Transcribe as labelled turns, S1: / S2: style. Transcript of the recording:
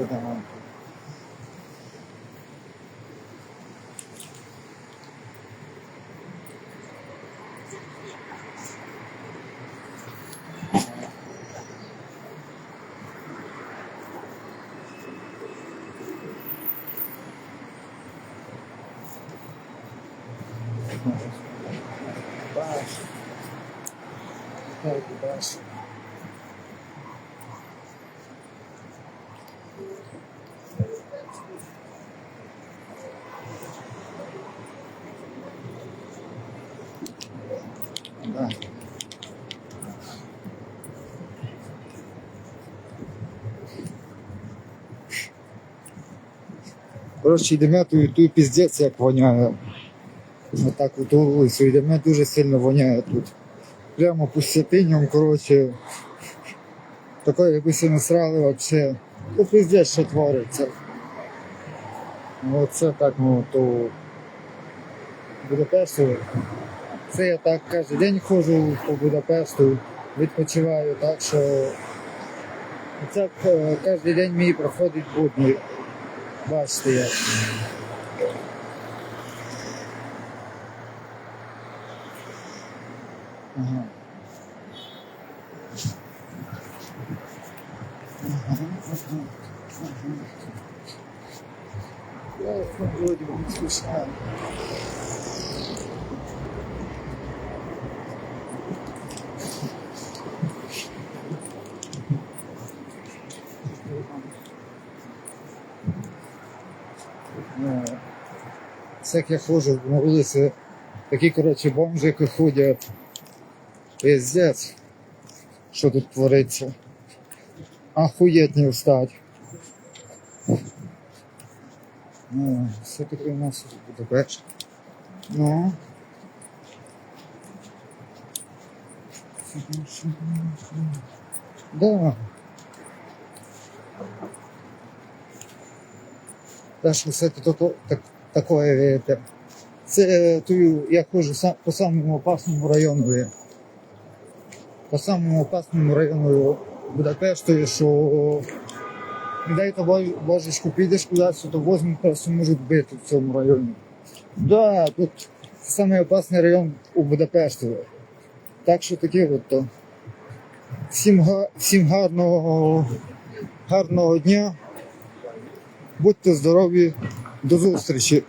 S1: அற்புதமாக இருக்கும் Thank you, boss. Да. Коротше, йдемо тут, тут піздець як воняє. Отак от вулицю йдемо, дуже сильно воняє тут. Прямо по степіням, коротше. Такое, якби се насрали вообще. Ну піздець, що твориться. Ну, Оце так, ну то Будапешту. Це я так кожен день ходжу по Будапешту, відпочиваю, так що це е, кожен день мій проходить будні. Бачите як. Ага. Я вроде бы не смешная. Це як я ходжу на вулиці, такі, коротше, бомжики ходять. Пиздец. Що тут твориться? Охуєть не встать. Ну, все-таки у нас тут Будапешт. Ну. Да. Що все тут так, такое, это. Це тую, я ходжу сам, по самому опасному району. По самому опасному району Будапешту, що не дай то божечку, підеш кудись, то возьмуть, просто можуть бити в цьому районі. Да, тут самий опасний район у Будапешті. Так що таке от то. Всім, всім гарного, гарного дня. Будьте здорові, до зустрічі.